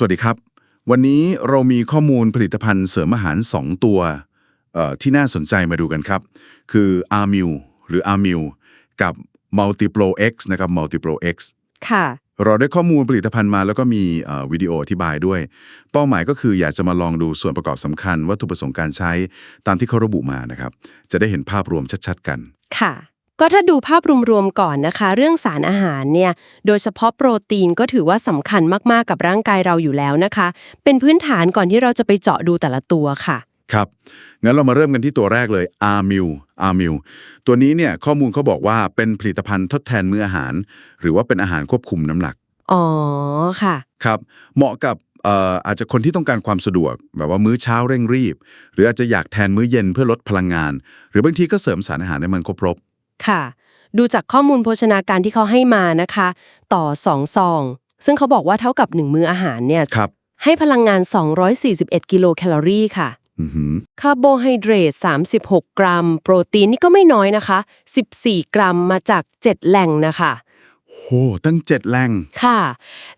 สวัสดีครับ วันนี้เรามีข้อมูลผลิตภัณฑ์เสริมอาหาร 2 ตัวเอ่อที่น่าสนใจมาดูกันครับ คือ a r m i l หรือ a r m i l กับ Multipro X นะครับ Multipro X ค่ะ เราได้ข้อมูลผลิตภัณฑ์มาแล้วก็มีเอ่อวิดีโออธิบายด้วย เป้าหมายก็คืออยากจะมาลองดูส่วนประกอบสำคัญ วัตถุประสงค์การใช้ตามที่เขาระบุมานะครับ จะได้เห็นภาพรวมชัดๆกัน ค่ะ ก็ถ้าดูภาพรวมๆก่อนนะคะ เรื่องสารอาหารเนี่ยโดยเฉพาะโปรตีนก็ถือว่าสำคัญมากๆกับร่างกายเราอยู่แล้วนะคะ เป็นพื้นฐานก่อนที่เราจะไปเจาะดูแต่ละตัวค่ะครับ งั้นเรามาเริ่มกันที่ตัวแรกเลย a r m i l a r m i l ตัวนี้เนี่ยข้อมูลเขาบอกว่าเป็นผลิตภัณฑ์ทดแทนมื้ออาหาร หรือว่าเป็นอาหารควบคุมน้ำหนัก อ๋อ ค่ะ ครับ เหมาะกับเอ่ออาจจะคนที่ต้องการความสะดวก แบบว่ามื้อเช้าเร่งรีบ หรืออาจจะอยากแทนมื้อเย็นเพื่อลดพลังงาน หรือบางทีก็เสริมสารอาหารให้มันครบรบ ค่ะ ดูจากข้อมูลโภชนาการที่เขาให้มานะคะ ต่อ2ซอง ซึ่งเขาบอกว่าเท่ากับ 1 มื้ออาหารเนี่ยครับ ให้พลังงาน 241 กิโลแคลอรี่ค่ะ อือหือคาร์โบไฮเดรต 36 กรัม โปรตีนนี่ก็ไม่น้อยนะคะ 14 กรัมมาจาก 7 แหล่งนะคะ โหตั้งเจ็ดแหล่งค่ะ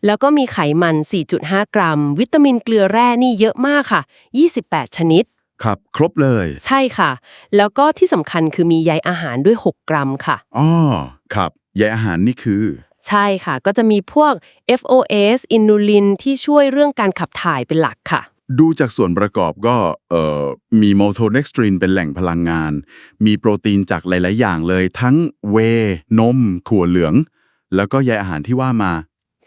แล้วก็มีไขมัน 4.5 กรัม วิตามินเกลือแร่นี่เยอะมากค่ะ 28 ชนิด ครับ ครบเลย ใช่ค่ะ แล้วก็ที่สำคัญคือมีใยอาหารด้วย 6 กรัมค่ะ อ๋อ ครับใยอาหารนี่คือ ใช่ค่ะ ก็จะมีพวก FOS อินูลินที่ช่วยเรื่องการขับถ่ายเป็นหลักค่ะ ดูจากส่วนประกอบก็เอ่อมีโมโทเด็กสตรีนเป็นแหล่งพลังงาน มีโปรตีนจากหลาย ๆ อย่างเลย ทั้งเวย์นมถั่วเหลือง แล้วก็ใยอาหารที่ว่ามา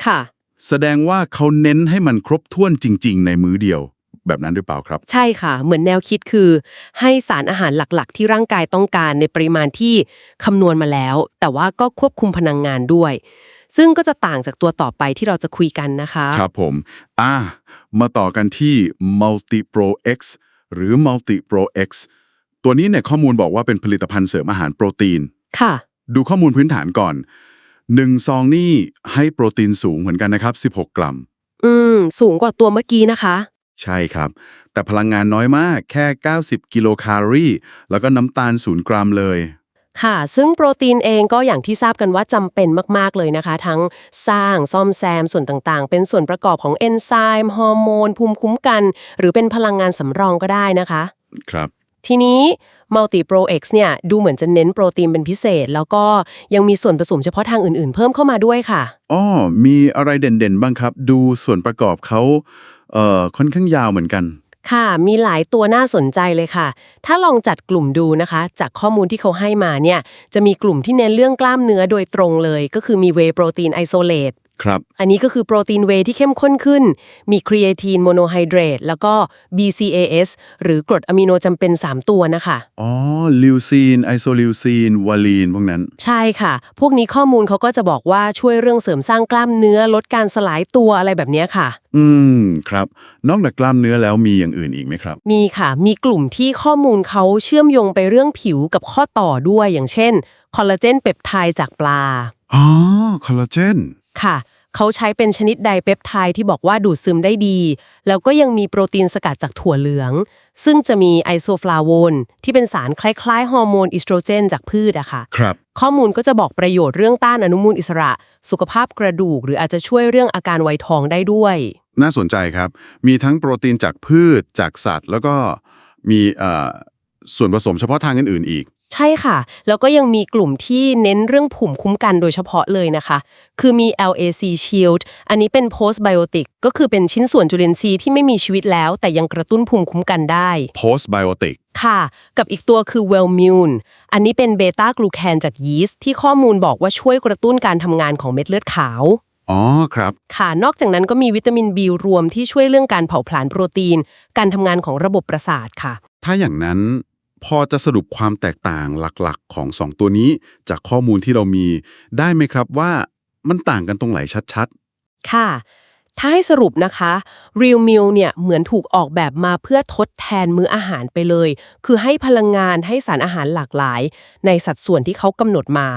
ค่ะ แสดงว่าเขาเน้นให้มันครบถ้วนจริง ๆ ในมื้อเดียว แบบนั้นหรือเปล่าครับ ใช่ค่ะ เหมือนแนวคิดคือ ให้สารอาหารหลักๆ ที่ร่างกายต้องการในปริมาณที่คำนวณมาแล้ว แต่ว่าก็ควบคุมพลังงานด้วย ซึ่งก็จะต่างจากตัวต่อไปที่เราจะคุยกันนะคะ ครับผมอ่ามาต่อกันที่ MultiPro X หรือ MultiPro X ตัวนี้เนี่ยข้อมูลบอกว่าเป็นผลิตภัณฑ์เสริมอาหารโปรตีน ค่ะ ดูข้อมูลพื้นฐานก่อนหนึ่งซองนี่ให้โปรตีนสูงเหมือนกันนะครับ 16 กรัม อืม สูงกว่าตัวเมื่อกี้นะคะ ใช่ครับ แต่พลังงานน้อยมากแค่ 90 กิโลแคลอรี่ แล้วก็น้ำตาล0กรัมเลย ค่ะ ซึ่งโปรตีนเองก็อย่างที่ทราบกันว่าจำเป็นมาก ๆ เลยนะคะ ทั้งสร้างซ่อมแซมส่วนต่างๆ เป็นส่วนประกอบของเอนไซม์ฮอร์โมน ภูมิคุ้มกัน หรือเป็นพลังงานสำรองก็ได้นะคะ ครับ ทีนี้ Multi Pro X เนี่ยดูเหมือนจะเน้นโปรตีนเป็นพิเศษ แล้วก็ยังมีส่วนผสมเฉพาะทางอื่นๆ เพิ่มเข้ามาด้วยค่ะอ้อมีอะไรเด่นๆ บ้างครับ ดูส่วนประกอบเขาเอ่อค่อนข้างยาวเหมือนกัน ค่ะ มีหลายตัวน่าสนใจเลยค่ะ ถ้าลองจัดกลุ่มดูนะคะ จากข้อมูลที่เขาให้มาเนี่ย จะมีกลุ่มที่เน้นเรื่องกล้ามเนื้อโดยตรงเลย ก็คือมีเวย์โปรตีนไอโซเลต ครับ อันนี้ก็คือโปรตีนเวย์ที่เข้มข้นขึ้น มีครีเอทีนโมโนไฮเดรตแล้วก็ BCAS หรือกรดอะมิโนจำเป็น 3 ตัวนะคะ อ๋อ ลิวซีน ไอโซลิวซีน วาลีน พวกนั้น ใช่ค่ะ พวกนี้ข้อมูลเขาก็จะบอกว่าช่วยเรื่องเสริมสร้างกล้ามเนื้อลดการสลายตัวอะไรแบบเนี้ยค่ะ อืม ครับ นอกจากกล้ามเนื้อแล้วมีอย่างอื่นอีกไหมครับ มีค่ะ มีกลุ่มที่ข้อมูลเขาเชื่อมโยงไปเรื่องผิวกับข้อต่อด้วยอย่างเช่นคอลลาเจนเปปไทด์จากปลา อ๋อ คอลลาเจน ค่ะ เขาใช้เป็นชนิดไดเปปไทด์ที่บอกว่าดูดซึมได้ดี แล้วก็ยังมีโปรตีนสกัดจากถั่วเหลือง ซึ่งจะมีไอโซฟลาโวนที่เป็นสารคล้ายๆ ฮอร์โมนอิสโตรเจนจากพืชอะค่ะครับข้อมูลก็จะบอกประโยชน์เรื่องต้านอนุมูลอิสระ สุขภาพกระดูก หรืออาจจะช่วยเรื่องอาการไวยทองได้ด้วย น่าสนใจครับ มีทั้งโปรตีนจากพืชจากสัตว์ แล้วก็มีเอ่อส่วนผสมเฉพาะทางอื่นๆอีก ใช่ค่ะ แล้วก็ยังมีกลุ่มที่เน้นเรื่องภูมิคุ้มกันโดยเฉพาะเลยนะคะ คือมี LAC Shield อันนี้เป็น postbiotic ก็คือเป็นชิ้นส่วนจุลินทรีย์ที่ไม่มีชีวิตแล้ว แต่ยังกระตุ้นภูมิคุ้มกันได้ postbiotic ค่ะ กับอีกตัวคือ Wellmune อันนี้เป็นเบต้ากลูแคนจากยีสต์ที่ข้อมูลบอกว่าช่วยกระตุ้นการทำงานของเม็ดเลือดขาว อ๋อครับ ค่ะ นอกจากนั้นก็มีวิตามิน B รวมที่ช่วยเรื่องการเผาผลาญโปรตีน การทำงานของระบบประสาทค่ะ ถ้าอย่างนั้น พอจะสรุปความแตกต่างหลักๆ ของ 2 ตัวนี้ จากข้อมูลที่เรามีได้ไหมครับว่ามันต่างกันตรงไหนชัดค่ะ ถ้าให้สรุปนะคะ Real Meal เนี่ยเหมือนถูกออกแบบมาเพื่อทดแทนมื้ออาหารไปเลย คือให้พลังงานให้สารอาหารหลากหลาย ในสัดส่วนที่เขากำหนดมา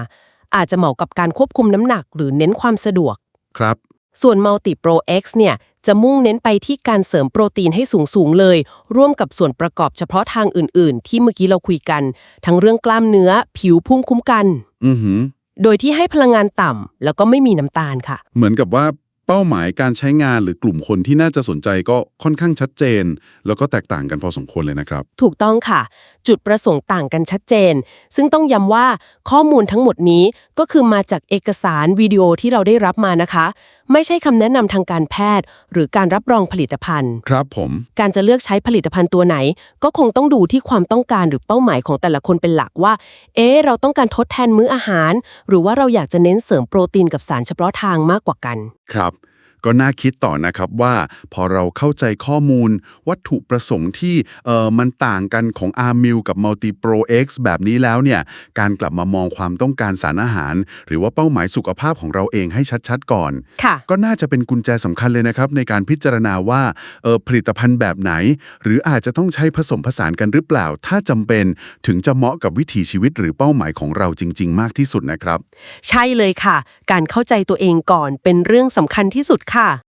อาจจะเหมาะกับการควบคุมน้ำหนักหรือเน้นความสะดวกๆครับ ส่วน Multi Pro X เนี่ย จะมุ่งเน้นไปที่การเสริมโปรตีนให้สูงสูงๆเลย ร่วมกับส่วนประกอบเฉพาะทางอื่นๆ ที่เมื่อกี้เราคุยกัน ทั้งเรื่องกล้ามเนื้อ ผิวพุ่งคุ้มกัน อือหือ โดยที่ให้พลังงานต่ำแล้วก็ไม่มีน้ำตาลค่ะ เหมือนกับว่า เป้าหมายการใช้งานหรือกลุ่มคนที่น่าจะสนใจก็ค่อนข้างชัดเจน แล้วก็แตกต่างกันพอสมควรเลยนะครับ ถูกต้องค่ะ จุดประสงค์ต่างกันชัดเจน ซึ่งต้องย้ำว่าข้อมูลทั้งหมดนี้ก็คือมาจากเอกสารวิดีโอที่เราได้รับมานะคะ ไม่ใช่คำแนะนำทางการแพทย์ หรือการรับรองผลิตภัณฑ์ ครับผม การจะเลือกใช้ผลิตภัณฑ์ตัวไหน ก็คงต้องดูที่ความต้องการหรือเป้าหมายของแต่ละคนเป็นหลักว่า เอ๊ะเราต้องการทดแทนมื้ออาหาร หรือว่าเราอยากจะเน้นเสริมโปรตีนกับสารเฉพาะทางมากกว่ากันครับ ก็น่าคิดต่อนะครับว่าพอเราเข้าใจข้อมูล วัตถุประสงค์ที่เอ่อมันต่างกันของ a r m i l กับ Multi Pro X แบบนี้แล้วเนี่ย การกลับมามองความต้องการสารอาหาร หรือว่าเป้าหมายสุขภาพของเราเองให้ชัดๆก่อนค่ะก็น่าจะเป็นกุญแจสำคัญเลยนะครับ ในการพิจารณาว่าเออผลิตภัณฑ์แบบไหน หรืออาจจะต้องใช้ผสมผสานกันหรือเปล่า ถ้าจำเป็นถึงจะเหมาะกับวิถีชีวิตหรือเป้าหมายของเราจริง ๆ มากที่สุดนะครับ ใช่เลยค่ะ การเข้าใจตัวเองก่อนเป็นเรื่องสำคัญที่สุดค่ะ